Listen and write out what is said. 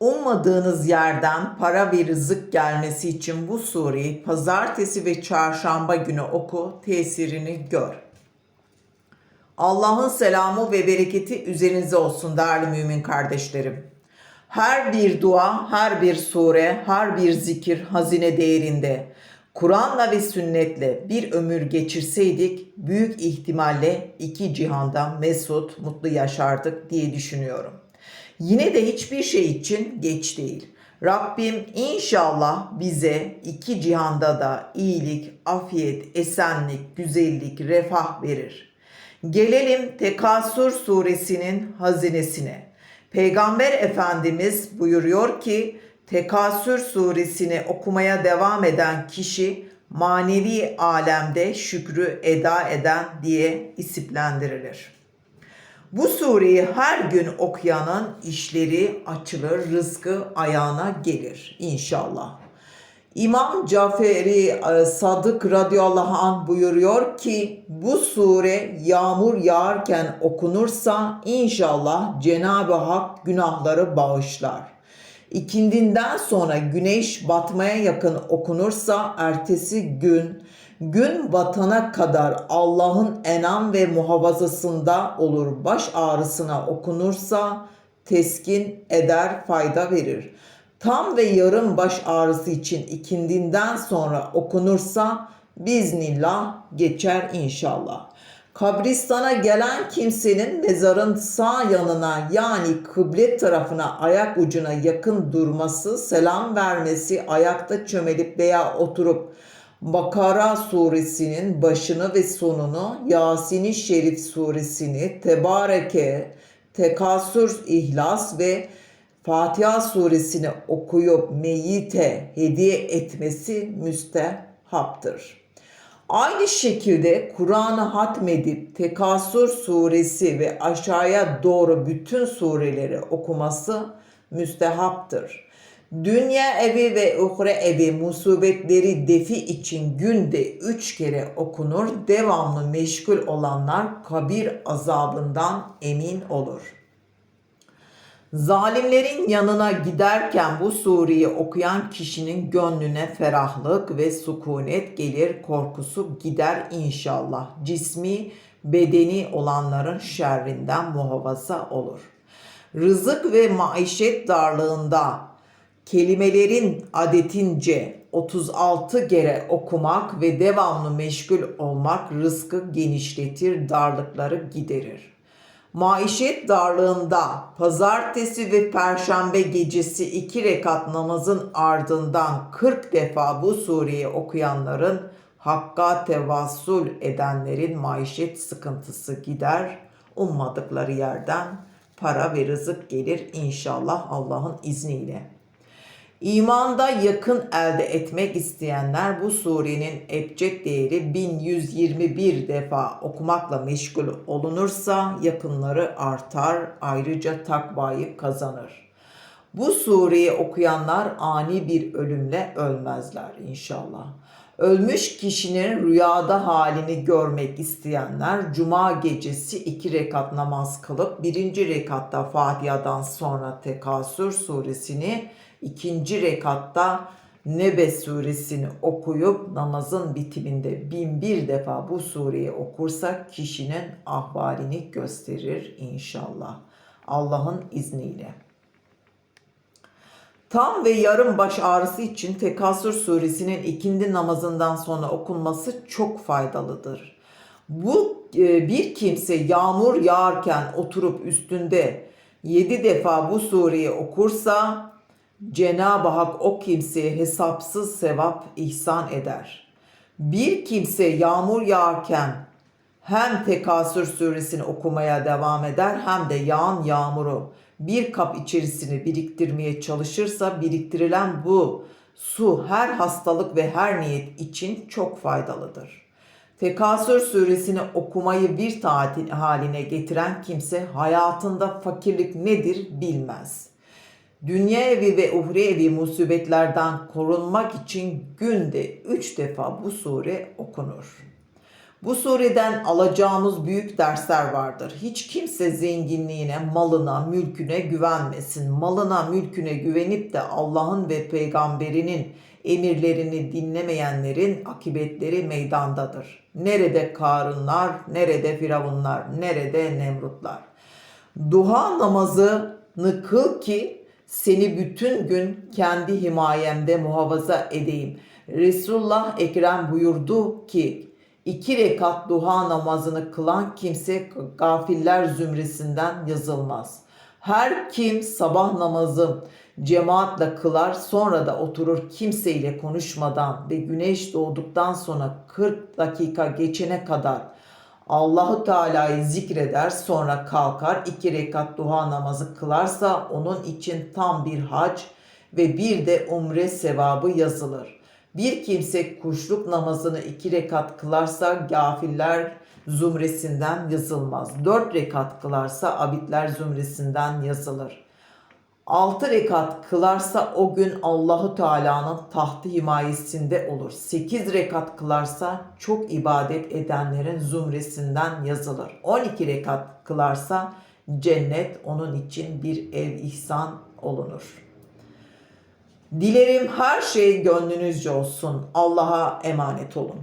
Ummadığınız yerden para ve rızık gelmesi için bu sureyi pazartesi ve çarşamba günü oku, tesirini gör. Allah'ın selamı ve bereketi üzerinize olsun değerli mümin kardeşlerim. Her bir dua, her bir sure, her bir zikir hazine değerinde. Kur'an'la ve sünnetle bir ömür geçirseydik büyük ihtimalle iki cihanda mesut, mutlu yaşardık diye düşünüyorum. Yine de hiçbir şey için geç değil. Rabbim inşallah bize iki cihanda da iyilik, afiyet, esenlik, güzellik, refah verir. Gelelim Tekasür suresinin hazinesine. Peygamber Efendimiz buyuruyor ki Tekasür suresini okumaya devam eden kişi manevi alemde şükrü eda eden diye isiplendirilir. Bu sureyi her gün okuyanın işleri açılır, rızkı ayağına gelir inşallah. İmam Caferi e, Sadık radıyallahu anh buyuruyor ki bu sure yağmur yağarken okunursa inşallah Cenab-ı Hak günahları bağışlar. İkindinden sonra güneş batmaya yakın okunursa ertesi gün gün batana kadar Allah'ın enam ve muhafazasında olur. Baş ağrısına okunursa teskin eder, fayda verir. Tam ve yarım baş ağrısı için ikindinden sonra okunursa biznillah geçer inşallah. Kabristana gelen kimsenin mezarın sağ yanına yani kıblet tarafına ayak ucuna yakın durması, selam vermesi, ayakta çömelip veya oturup Bakara suresinin başını ve sonunu, Yasin-i Şerif suresini, Tebareke, Tekasür, İhlas ve Fatiha suresini okuyup meyite hediye etmesi müstehaptır. Aynı şekilde Kur'an'ı hatmedip Tekasür suresi ve aşağıya doğru bütün sureleri okuması müstehaptır. Dünya evi ve uhre evi musibetleri defi için günde üç kere okunur. Devamlı meşgul olanlar kabir azabından emin olur.'' Zalimlerin yanına giderken bu sureyi okuyan kişinin gönlüne ferahlık ve sükunet gelir, korkusu gider inşallah. Cismi, bedeni olanların şerrinden muhafaza olur. Rızık ve maişet darlığında kelimelerin adetince 36 kere okumak ve devamlı meşgul olmak rızkı genişletir, darlıkları giderir. Maişet darlığında pazartesi ve perşembe gecesi iki rekat namazın ardından 40 defa bu sureyi okuyanların hakka tevassul edenlerin maişet sıkıntısı gider. Ummadıkları yerden para ve rızık gelir inşallah Allah'ın izniyle. İmanda yakın elde etmek isteyenler bu surenin ebced değeri 1121 defa okumakla meşgul olunursa yakınları artar, ayrıca takvayı kazanır. Bu sureyi okuyanlar ani bir ölümle ölmezler inşallah. Ölmüş kişinin rüyada halini görmek isteyenler cuma gecesi iki rekat namaz kılıp birinci rekatta Fatiha'dan sonra Tekasür suresini ikinci rekatta Nebe suresini okuyup namazın bitiminde bin bir defa bu sureyi okursa kişinin ahvalini gösterir inşallah. Allah'ın izniyle. Tam ve yarım baş ağrısı için Tekasür suresinin ikindi namazından sonra okunması çok faydalıdır. Bu e, bir kimse yağmur yağarken oturup üstünde yedi defa bu sureyi okursa Cenab-ı Hak o kimseye hesapsız sevap ihsan eder. Bir kimse yağmur yağarken hem Tekasür suresini okumaya devam eder hem de yağan yağmuru bir kap içerisine biriktirmeye çalışırsa biriktirilen bu su her hastalık ve her niyet için çok faydalıdır. Tekasür suresini okumayı bir tatil haline getiren kimse hayatında fakirlik nedir bilmez.'' Dünya evi ve uhre evi musibetlerden korunmak için günde üç defa bu sure okunur. Bu sureden alacağımız büyük dersler vardır. Hiç kimse zenginliğine, malına, mülküne güvenmesin. Malına, mülküne güvenip de Allah'ın ve peygamberinin emirlerini dinlemeyenlerin akıbetleri meydandadır. Nerede Karunlar, nerede Firavunlar, nerede Nemrutlar. Duha namazını kıl ki seni bütün gün kendi himayemde muhafaza edeyim. Resulullah Ekrem buyurdu ki iki rekat duha namazını kılan kimse gafiller zümresinden yazılmaz. Her kim sabah namazı cemaatle kılar sonra da oturur kimseyle konuşmadan ve güneş doğduktan sonra 40 dakika geçene kadar Allahu Teala'yı zikreder sonra kalkar iki rekat duha namazı kılarsa onun için tam bir hac ve bir de umre sevabı yazılır. Bir kimse kuşluk namazını iki rekat kılarsa gafiller zümresinden yazılmaz. Dört rekat kılarsa abidler zümresinden yazılır. Altı rekat kılarsa o gün Allahu Teala'nın tahtı himayesinde olur. Sekiz rekat kılarsa çok ibadet edenlerin zümresinden yazılır. 12 rekat kılarsa cennet onun için bir ev ihsan olunur. Dilerim her şey gönlünüzce olsun. Allah'a emanet olun.